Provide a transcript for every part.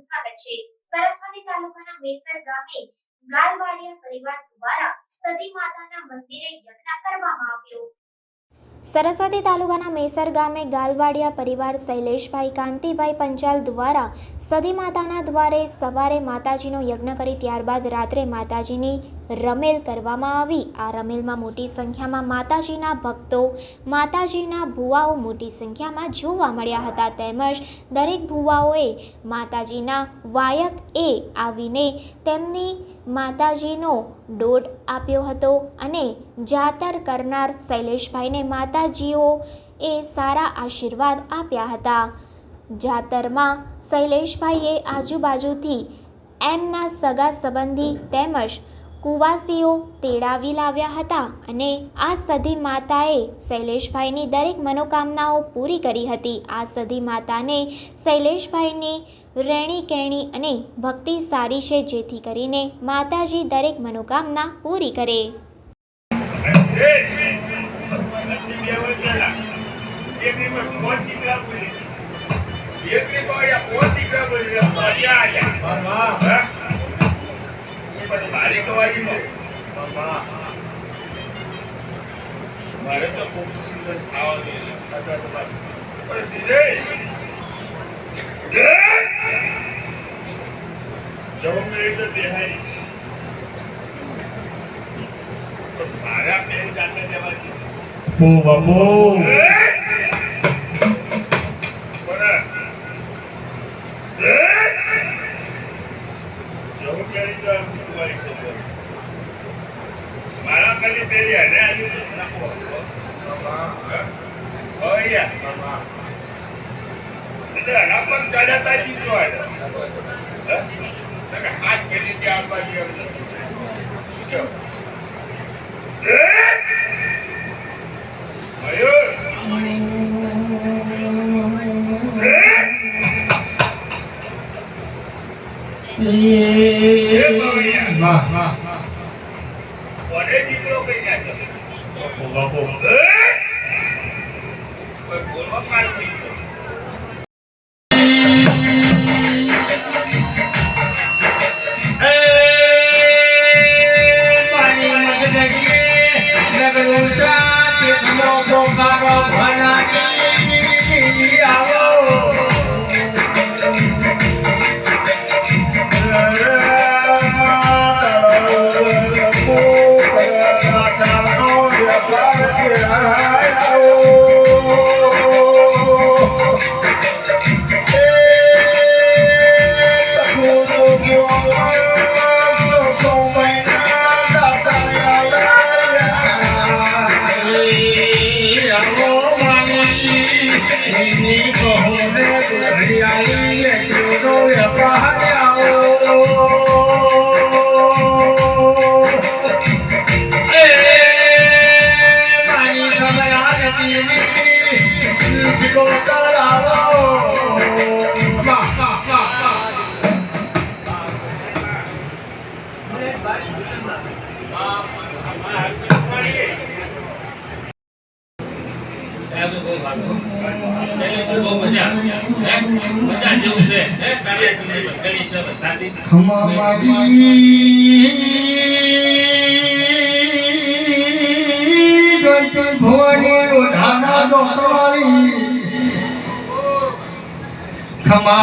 સ્વાગત છે સરસ્વતી તાલુકાના મેસર ગામે ગાલવાડિયા પરિવાર દ્વારા સતી માતાના મંદિરે યજ્ઞ કરવામાં આવ્યો. સરસ્વતી તાલુકાના મેસર ગામે ગાલવાડિયા પરિવાર શૈલેષભાઈ કાંતિભાઈ પંચાલ દ્વારા સદી માતાના દ્વારે સવારે માતાજીનો યજ્ઞ કરી ત્યારબાદ રાત્રે માતાજીની રમેલ કરવામાં આવી. આ રમેલમાં મોટી સંખ્યામાં માતાજીના ભક્તો, માતાજીના ભુવાઓ મોટી સંખ્યામાં જોવા મળ્યા હતા. તેમજ દરેક ભુવાઓએ માતાજીના વાયક એ આવીને તેમની માતાજીનો દોટ આપ્યો હતો અને જાતર કરનાર શૈલેષભાઈને માતાજીઓ એ સારા આશીર્વાદ આપ્યા હતા. જાતરમાં શૈલેષભાઈએ આજુબાજુથી એમના સગા સંબંધી તેમજ કુવાસીઓ તેડાવી લાવ્યા હતા અને આ સધી માતાએ શૈલેષભાઈની દરેક મનોકામનાઓ પૂરી કરી હતી. આ સધી માતાને શૈલેષભાઈની રેણી કેણી અને ભક્તિ સારી છે જેથી કરીને માતાજી દરેક મનોકામના પૂરી કરે. મારે તો ખૂબ સુંદર ખાવા પણ દિનેશ જવું મેળવી તો બેહાડી મારા બેન જાતે જવાની ઓ બાપુ. મારા ખાલી પેલી હને આજુ નાખો પણ ચાલ્યા જીતો હાથ ત્યાં બાજુ એમ શું કેવું વાહ વાહ દીકરો કોઈ લે જોડો વ્યાપાર આવો ખમા, મારી જોઈ જોઈ ભવાની રોધાના દોતવાળી ખમા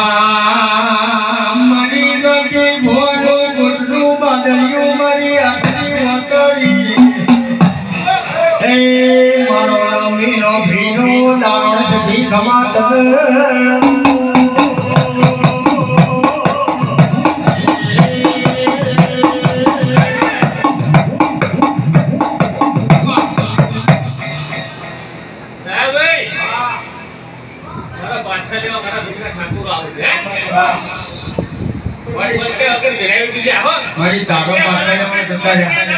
મારી જોઈ જોઈ ભવાનું ગોટલું બાદલિયું મારી આખરી વાતળી. એ મારો મીનો ભીનો દાણ. ખમા તદ મારી તારો માતા જતા રહ્યા.